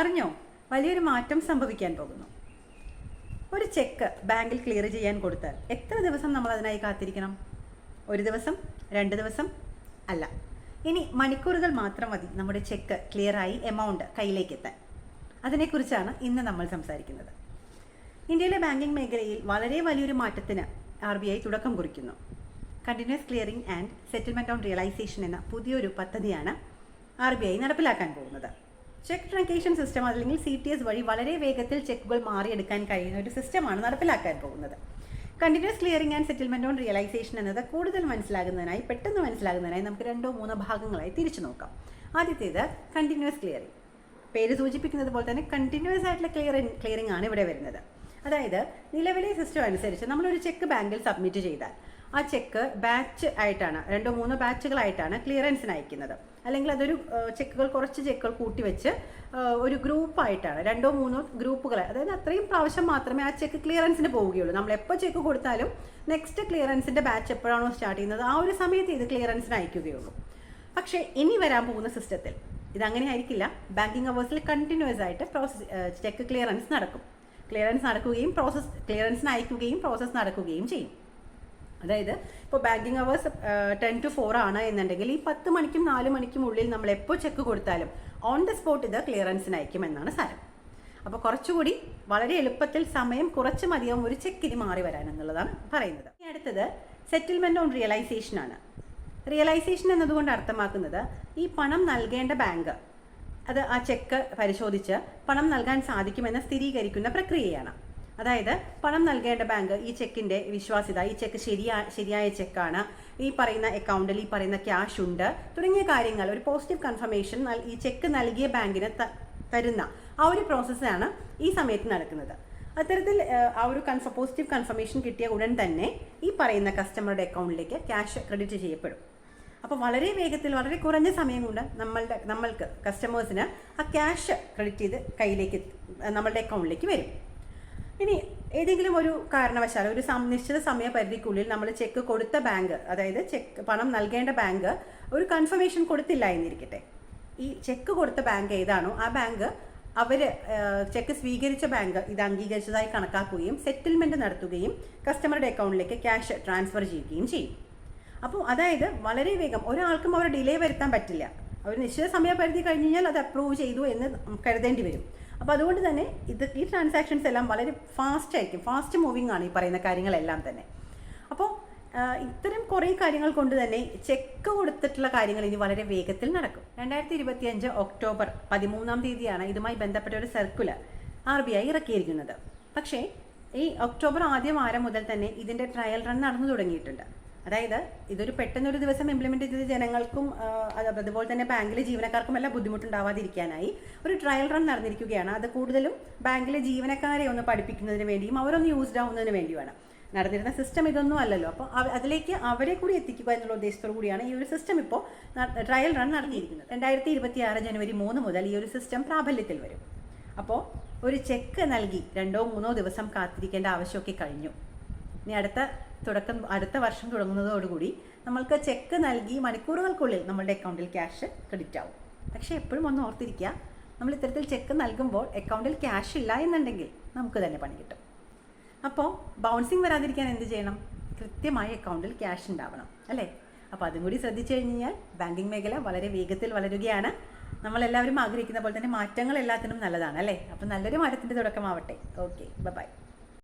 അറിഞ്ഞോ? വലിയൊരു മാറ്റം സംഭവിക്കാൻ പോകുന്നു. ഒരു ചെക്ക് ബാങ്കിൽ ക്ലിയർ ചെയ്യാൻ കൊടുത്താൽ എത്ര ദിവസം നമ്മൾ അതിനായി കാത്തിരിക്കണം? ഒരു ദിവസം രണ്ട് ദിവസം? അല്ല. ഇനി മണിക്കൂറുകൾ മാത്രം മതി നമ്മുടെ ചെക്ക് ക്ലിയറായി എമൗണ്ട് കയ്യിലേക്ക് എത്താൻ. അതിനെക്കുറിച്ചാണ് ഇന്ന് നമ്മൾ സംസാരിക്കുന്നത്. ഇന്ത്യയിലെ ബാങ്കിംഗ് മേഖലയിൽ വളരെ വലിയൊരു മാറ്റത്തിന് ആർ ബി ഐ തുടക്കം കുറിക്കുന്നു. Continuous clearing and settlement on realisation എന്ന പുതിയൊരു പദ്ധതിയാണ് ആർ ബി ഐ നടപ്പിലാക്കാൻ പോകുന്നത്. ചെക്ക് ട്രാൻസാക്ഷൻ സിസ്റ്റം അല്ലെങ്കിൽ സി ടി എസ് വഴി വളരെ വേഗത്തിൽ ചെക്കുകൾ മാറിയെടുക്കാൻ കഴിയുന്ന ഒരു സിസ്റ്റമാണ് നടപ്പിലാക്കാൻ പോകുന്നത്. Continuous clearing and settlement on realisation എന്നത് കൂടുതൽ മനസ്സിലാകുന്നതിനായി പെട്ടെന്ന് മനസ്സിലാകുന്നതിനായി നമുക്ക് രണ്ടോ മൂന്നോ ഭാഗങ്ങളായി തിരിച്ചു നോക്കാം. ആദ്യത്തേത് കണ്ടിന്യൂസ് ക്ലിയറിംഗ് പേര് സൂചിപ്പിക്കുന്നത് പോലെ തന്നെ കണ്ടിന്യൂസ് ആയിട്ടുള്ള ക്ലിയറിംഗ് ക്ലിയറിംഗ് ആണ് ഇവിടെ വരുന്നത്. അതായത് നിലവിലെ സിസ്റ്റം അനുസരിച്ച് നമ്മളൊരു ചെക്ക് ബാങ്കിൽ സബ്മിറ്റ് ചെയ്താൽ ആ ചെക്ക് ബാച്ച് ആയിട്ടാണ് രണ്ടോ മൂന്നോ ബാച്ചുകളായിട്ടാണ് ക്ലിയറൻസിന് അയക്കുന്നത് അല്ലെങ്കിൽ അതൊരു ചെക്കുകൾ കുറച്ച് ചെക്കുകൾ കൂട്ടി വെച്ച് ഒരു ഗ്രൂപ്പായിട്ടാണ് രണ്ടോ മൂന്നോ ഗ്രൂപ്പുകൾ അതായത് അത്രയും പ്രാവശ്യം മാത്രമേ ആ ചെക്ക് ക്ലിയറൻസിന് പോവുകയുള്ളൂ. നമ്മൾ എപ്പോൾ ചെക്ക് കൊടുത്താലും നെക്സ്റ്റ് ക്ലിയറൻസിന്റെ ബാച്ച് എപ്പോഴാണോ സ്റ്റാർട്ട് ചെയ്യുന്നത് ആ ഒരു സമയത്ത് ഇത് ക്ലിയറൻസിന് അയക്കുകയുള്ളൂ പക്ഷേ ഇനി വരാൻ പോകുന്ന സിസ്റ്റത്തിൽ ഇതങ്ങനെ ആയിരിക്കില്ല. ബാങ്കിങ് അവേഴ്സിൽ കണ്ടിന്യൂസ് ആയിട്ട് പ്രോസസ് ചെക്ക് ക്ലിയറൻസ് നടക്കും. ക്ലിയറൻസ് നടക്കുകയും പ്രോസസ് ക്ലിയറൻസിന് അയക്കുകയും പ്രോസസ്സ് നടക്കുകയും ചെയ്യും. അതായത് ഇപ്പോൾ banking hours ten to four ആണ് എന്നുണ്ടെങ്കിൽ ഈ പത്ത് മണിക്കും നാല് മണിക്കും ഉള്ളിൽ നമ്മൾ എപ്പോൾ ചെക്ക് കൊടുത്താലും ഓൺ ദ സ്പോട്ട് ഇത് ക്ലിയറൻസിന് അയക്കും എന്നാണ് സാരം. അപ്പോൾ കുറച്ചുകൂടി വളരെ എളുപ്പത്തിൽ സമയം കുറച്ച് മതിയാവും ഒരു ചെക്കിന് മാറി വരാൻ എന്നുള്ളതാണ് പറയുന്നത്. ഇനി അടുത്തത് സെറ്റിൽമെന്റ് ഓൺ റിയലൈസേഷൻ ആണ്. റിയലൈസേഷൻ എന്നതുകൊണ്ട് അർത്ഥമാക്കുന്നത് ഈ പണം നൽകേണ്ട ബാങ്ക് അത് ആ ചെക്ക് പരിശോധിച്ച് പണം നൽകാൻ സാധിക്കുമെന്ന് സ്ഥിരീകരിക്കുന്ന പ്രക്രിയയാണ്. അതായത് പണം നൽകേണ്ട ബാങ്ക് ഈ ചെക്കിന്റെ വിശ്വാസ്യത ഈ ചെക്ക് ശരിയാ ശരിയായ ചെക്കാണ്. ഈ പറയുന്ന അക്കൗണ്ടിൽ ഈ പറയുന്ന ക്യാഷ് ഉണ്ട്. തുടങ്ങിയ കാര്യങ്ങൾ ഒരു പോസിറ്റീവ് കൺഫർമേഷൻ ഈ ചെക്ക് നൽകിയ ബാങ്കിന് തരുന്ന ആ ഒരു പ്രോസസ്സാണ് ഈ സമയത്ത് നടക്കുന്നത്. അത്തരത്തിൽ ആ ഒരു കൺഫ പോസിറ്റീവ് കൺഫർമേഷൻ കിട്ടിയ ഉടൻ തന്നെ ഈ പറയുന്ന കസ്റ്റമറുടെ അക്കൗണ്ടിലേക്ക് ക്യാഷ് ക്രെഡിറ്റ് ചെയ്യപ്പെടും. അപ്പോൾ വളരെ വേഗത്തിൽ വളരെ കുറഞ്ഞ സമയം കൊണ്ട് നമ്മളുടെ നമ്മൾക്ക് കസ്റ്റമേഴ്സിന് ആ ക്യാഷ് ക്രെഡിറ്റ് ചെയ്ത് കയ്യിലേക്ക് നമ്മളുടെ അക്കൗണ്ടിലേക്ക് വരും. ഇനി ഏതെങ്കിലും ഒരു കാരണവശാൽ ഒരു നിശ്ചിത സമയപരിധിക്കുള്ളിൽ നമ്മൾ ചെക്ക് കൊടുത്ത ബാങ്ക് അതായത് ചെക്ക് പണം നൽകേണ്ട ബാങ്ക് ഒരു കൺഫർമേഷൻ കൊടുത്തില്ല എന്നിരിക്കട്ടെ. ഈ ചെക്ക് കൊടുത്ത ബാങ്ക് ഏതാണോ ആ ബാങ്ക് അവർ ചെക്ക് സ്വീകരിച്ച ബാങ്ക് ഇത് അംഗീകരിച്ചതായി കണക്കാക്കുകയും സെറ്റിൽമെന്റ് നടത്തുകയും കസ്റ്റമറുടെ അക്കൗണ്ടിലേക്ക് ക്യാഷ് ട്രാൻസ്ഫർ ചെയ്യുകയും ചെയ്യും. അപ്പോൾ അതായത് വളരെ വേഗം ഒരാൾക്കും അവർ ഡിലേ വരുത്താൻ പറ്റില്ല. അവർ നിശ്ചിത സമയപരിധി കഴിഞ്ഞ് കഴിഞ്ഞാൽ അത് അപ്രൂവ് ചെയ്തു എന്ന് കരുതേണ്ടി വരും. അപ്പോൾ അതുകൊണ്ട് തന്നെ ഇത് ഈ ട്രാൻസാക്ഷൻസ് എല്ലാം വളരെ ഫാസ്റ്റ് ആയിരിക്കും. ഫാസ്റ്റ് മൂവിങ് ആണ് ഈ പറയുന്ന കാര്യങ്ങളെല്ലാം തന്നെ. അപ്പോൾ ഇത്തരം കുറേ കാര്യങ്ങൾ കൊണ്ട് തന്നെ ചെക്ക് കൊടുത്തിട്ടുള്ള കാര്യങ്ങൾ ഇനി വളരെ വേഗത്തിൽ നടക്കും. രണ്ടായിരത്തി ഇരുപത്തി അഞ്ച് ഒക്ടോബർ പതിമൂന്നാം തീയതിയാണ് ഇതുമായി ബന്ധപ്പെട്ട ഒരു സർക്കുലർ ആർ ബി ഐ ഇറക്കിയിരിക്കുന്നത്. പക്ഷേ ഈ ഒക്ടോബർ ആദ്യം ആരം മുതൽ തന്നെ ഇതിന്റെ ട്രയൽ റൺ നടന്നു തുടങ്ങിയിട്ടുണ്ട്. അതായത് ഇതൊരു പെട്ടെന്നൊരു ദിവസം ഇംപ്ലിമെന്റ് ചെയ്ത് ജനങ്ങൾക്കും അതുപോലെ തന്നെ ബാങ്കിലെ ജീവനക്കാർക്കും എല്ലാം ബുദ്ധിമുട്ടുണ്ടാവാതിരിക്കാനായി ഒരു ട്രയൽ റൺ നടന്നിരിക്കുകയാണ്. അത് കൂടുതലും ബാങ്കിലെ ജീവനക്കാരെ ഒന്ന് പഠിപ്പിക്കുന്നതിന് വേണ്ടിയും അവരൊന്ന് യൂസ്ഡ് ആവുന്നതിന് വേണ്ടിയുമാണ്. നടന്നിരുന്ന സിസ്റ്റം ഇതൊന്നും അല്ലല്ലോ. അപ്പോൾ അതിലേക്ക് അവരെ കൂടി എത്തിക്കുക എന്നുള്ള ഉദ്ദേശത്തോടു കൂടിയാണ് ഈ ഒരു സിസ്റ്റം ഇപ്പോൾ ട്രയൽ റൺ നടത്തിയിരിക്കുന്നത്. രണ്ടായിരത്തി ഇരുപത്തി ആറ് ജനുവരി മൂന്ന് മുതൽ ഈ ഒരു സിസ്റ്റം പ്രാബല്യത്തിൽ വരും. അപ്പോൾ ഒരു ചെക്ക് നൽകി രണ്ടോ മൂന്നോ ദിവസം കാത്തിരിക്കേണ്ട ആവശ്യമൊക്കെ കഴിഞ്ഞു. ഇനി അടുത്ത തുടക്കം അടുത്ത വർഷം തുടങ്ങുന്നതോടുകൂടി നമ്മൾക്ക് ചെക്ക് നൽകി മണിക്കൂറുകൾക്കുള്ളിൽ നമ്മളുടെ അക്കൗണ്ടിൽ ക്യാഷ് ക്രെഡിറ്റ് ആവും. പക്ഷേ എപ്പോഴും ഒന്ന് ഓർത്തിരിക്കുക നമ്മൾ ഇത്തരത്തിൽ ചെക്ക് നൽകുമ്പോൾ അക്കൗണ്ടിൽ ക്യാഷ് ഇല്ല എന്നുണ്ടെങ്കിൽ നമുക്ക് തന്നെ പണി കിട്ടും. അപ്പോൾ ബൗൺസിങ് വരാതിരിക്കാൻ എന്ത് ചെയ്യണം? കൃത്യമായി അക്കൗണ്ടിൽ ക്യാഷ് ഉണ്ടാവണം അല്ലേ? അപ്പോൾ അതും കൂടി ശ്രദ്ധിച്ചു കഴിഞ്ഞാൽ ബാങ്കിങ് മേഖല വളരെ വേഗത്തിൽ വളരുകയാണ്. നമ്മളെല്ലാവരും ആഗ്രഹിക്കുന്ന പോലെ തന്നെ മാറ്റങ്ങൾ എല്ലാത്തിനും നല്ലതാണ് അല്ലേ? അപ്പോൾ നല്ലൊരു മാറ്റത്തിന്റെ തുടക്കമാവട്ടെ. Okay bye